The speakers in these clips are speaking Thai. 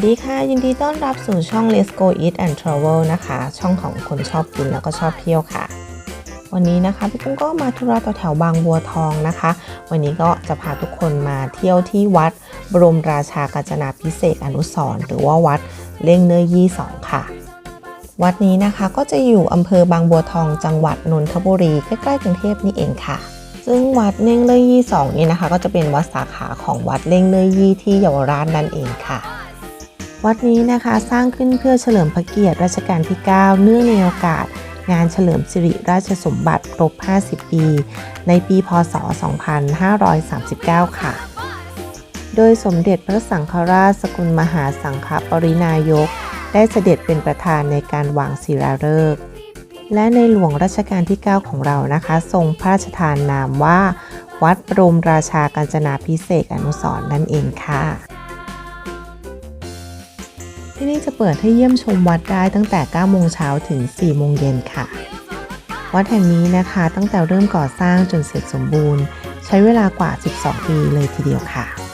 วัสดีค่ะ ยินดีต้อนรับสู่ช่อง Let's Go Eat and Travel นะคะ ช่องของคนชอบกินแล้วก็ชอบเที่ยวค่ะ วันนี้นะคะพี่กุ้งก็มาธุระต่อแถวบางบัวทองนะคะ วันนี้ก็จะพาทุกคนมาเที่ยวที่วัด บรมราชากาญจนาพิเศษอนุสร์หรือว่าวัดเล่งเนยยี่สองค่ะ วัดนี้นะคะก็จะอยู่อำเภอบางบัวทองจังหวัดนนทบุรีใกล้ๆกรุงเทพนี่เองค่ะซึ่งวัดเล่งเนยยี่สองนี้นะคะ ก็จะเป็นวัดสาขาของวัดเล่งเนยยี่ที่เยาวราชนั่นเองค่ะ วัดนี้นะคะสร้างขึ้นเพื่อเฉลิมพระเกียรติรัชกาลที่ 9 เนื่องในโอกาส งานเฉลิมสิริราชสมบัติครบ 50 ปี ในปี พศ 2539 ค่ะ โดยสมเด็จพระสังฆราชสกุลมหาสังฆปรินายก ได้เสด็จเป็นประธานในการวางศิลาฤกษ์และในหลวงรัชกาลที่ 9 ของเรานะคะ ทรงพระราชทานนามว่า วัดบรมราชากาญจนาพิเศษอนุสรนั่นเองค่ะ ที่นี่จะเปิดให้เยี่ยมชมวัดได้ตั้งแต่ 9 โมงเช้าถึง 4 โมงเย็นค่ะ วัดแห่งนี้นะคะตั้งแต่เริ่มก่อสร้างจนเสร็จสมบูรณ์ ใช้เวลากว่า 12 ปีเลยทีเดียวค่ะ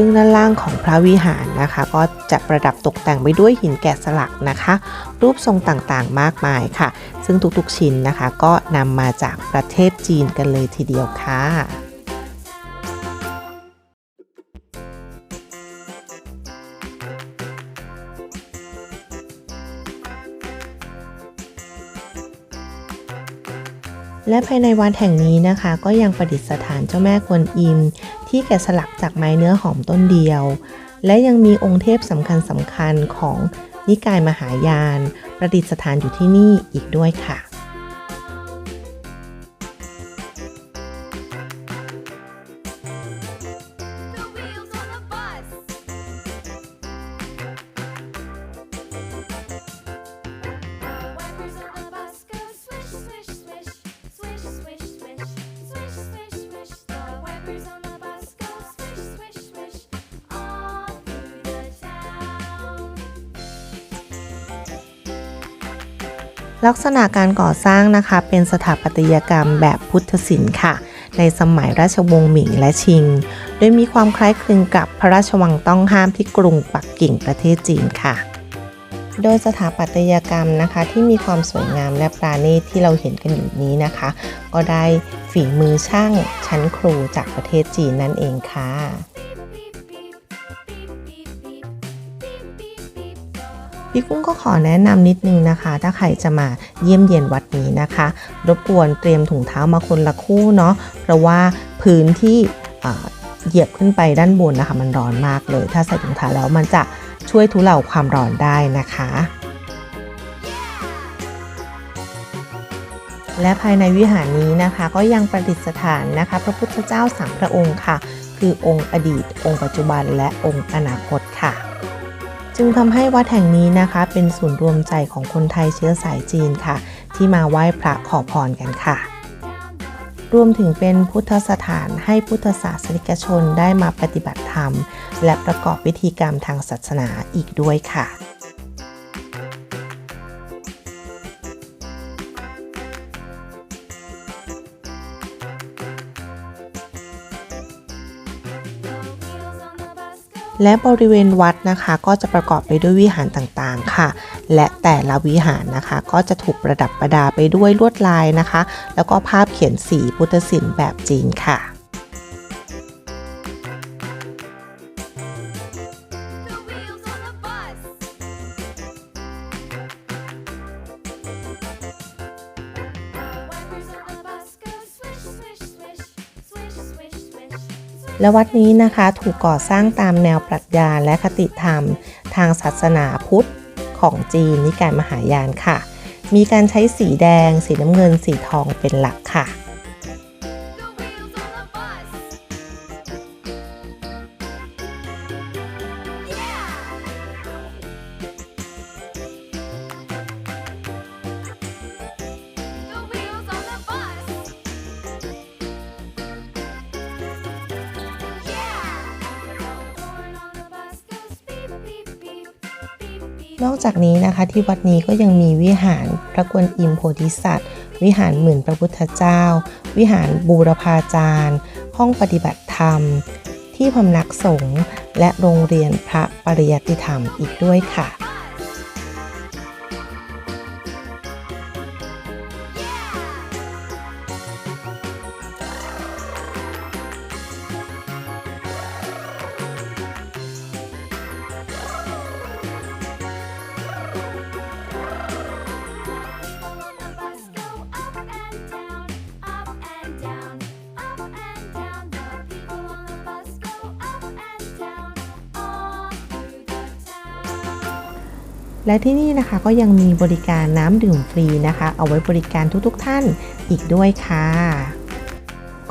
ซึ่งด้านล่างของพระวิหารนะคะ ก็จะประดับตกแต่งไปด้วยหินแกะสลักนะคะ รูปทรงต่างๆมากมายค่ะ ซึ่งทุกๆชิ้นนะคะ ก็นำมาจากประเทศจีนกันเลยทีเดียวค่ะและภายในวัดแห่งนี้นะคะ ก็ยังประดิษฐานเจ้าแม่กวนอิม ที่แกะสลักจากไม้เนื้อหอมต้นเดียว และยังมีองค์เทพสำคัญสำคัญของนิกายมหายาน ประดิษฐานอยู่ที่นี่อีกด้วยค่ะ ลักษณะการก่อสร้างนะคะเป็นสถาปัตยกรรมแบบพุทธศิลป์ค่ะ ในสมัยราชวงศ์หมิงและชิง โดยมีความคล้ายคลึงกับพระราชวังต้องห้ามที่กรุงปักกิ่งประเทศจีนค่ะ โดยสถาปัตยกรรมนะคะที่มีความสวยงามและปราณีตที่เราเห็นกันอยู่นี้นะคะ ก็ได้ฝีมือช่างชั้นครูจากประเทศจีนนั่นเองค่ะ พี่กุ้งก็ขอแนะนำนิดนึงนะคะ ถ้าใครจะมาเยี่ยมเยียนวัดนี้นะคะ รบกวนเตรียมถุงเท้ามาคนละคู่เนาะเพราะว่าพื้นที่เอ่อเหยียบขึ้นไปด้านบนนะคะ มันร้อนมากเลย ถ้าใส่ถุงเท้าแล้วมันจะช่วยทุเลาความร้อนได้นะคะและภายในวิหารนี้นะคะก็ยังประดิษฐานนะคะ พระพุทธเจ้าสามพระองค์ค่ะ คือองค์อดีต องค์ปัจจุบันและองค์อนาคตค่ะ จึงทำให้วัดแห่งนี้นะคะ เป็นศูนย์รวมใจของคนไทยเชื้อสายจีนค่ะ ที่มาไหว้พระขอพรกันค่ะ รวมถึงเป็นพุทธสถานให้พุทธศาสนิกชนได้มาปฏิบัติธรรม และประกอบพิธีกรรมทางศาสนาอีกด้วยค่ะ และบริเวณวัดนะคะ ก็จะประกอบไปด้วยวิหารต่างๆค่ะ และแต่ละวิหารนะคะ ก็จะถูกประดับประดาไปด้วยลวดลายนะคะ แล้วก็ภาพเขียนสีพุทธศิลป์แบบจีนค่ะ และวัดนี้นะคะถูกก่อสร้างตามแนวปรัชญาและคติธรรม ทางศาสนาพุทธของจีนนิกายมหายานค่ะ มีการใช้สีแดง สีน้ำเงิน สีทองเป็นหลักค่ะ นอกจากนี้นะคะที่วัดนี้ก็ยังมีวิหารพระกวนอิมโพธิสัตว์ วิหารหมื่นพระพุทธเจ้า วิหารบูรพาจารย์ ห้องปฏิบัติธรรม ที่พำนักสงฆ์และโรงเรียนพระปริยติธรรมอีกด้วยค่ะ และที่นี่นะคะก็ยังมีบริการน้ำดื่มฟรีนะคะ เอาไว้บริการทุกๆท่านอีกด้วยค่ะ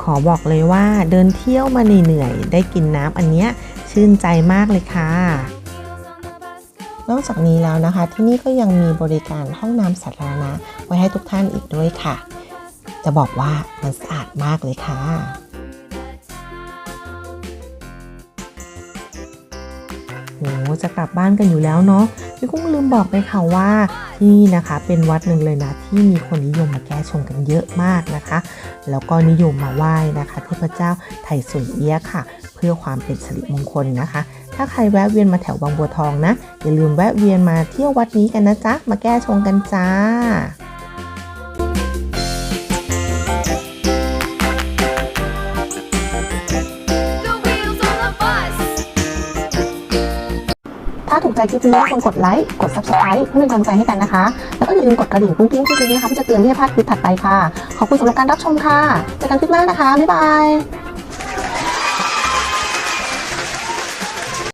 ขอบอกเลยว่าเดินเที่ยวมาเหนื่อยๆได้กินน้ำอันเนี้ยชื่นใจมากเลยค่ะ นอกจากนี้แล้วนะคะ ที่นี่ก็ยังมีบริการห้องน้ำสาธารณะไว้ให้ทุกท่านอีกด้วยค่ะ จะบอกว่ามันสะอาดมากเลยค่ะ โหจะกลับบ้านกันอยู่แล้วเนาะพี่กุ้งลืมบอกไปค่ะว่าที่นี่นะคะเป็นวัดหนึ่งเลยนะที่มีคนนิยมมาแก้ชงกันเยอะมากนะคะ แล้วก็นิยมมาไหว้นะคะเทพเจ้าไถ่สวยเอี้ยะค่ะ เพื่อความเป็นสิริมงคลนะคะ ถ้าใครแวะเวียนมาแถวบางบัวทองนะอย่าลืมแวะเวียนมาเที่ยววัดนี้กันนะจ๊ะมาแก้ชงกันจ้า ถูกใจคลิปนี้ก็ควรกดไลค์ กด subscribe เพื่อเป็นกำลังใจให้กันนะคะ แล้วก็อย่าลืมกดกระดิ่งกุ้งกิ้งกุ้งกิ้งนะคะเพื่อจะเตือนไม่ให้พลาดคลิปถัดไปค่ะ ขอบคุณสำหรับการรับชมค่ะเจอกันคลิปหน้านะคะ บ๊ายบาย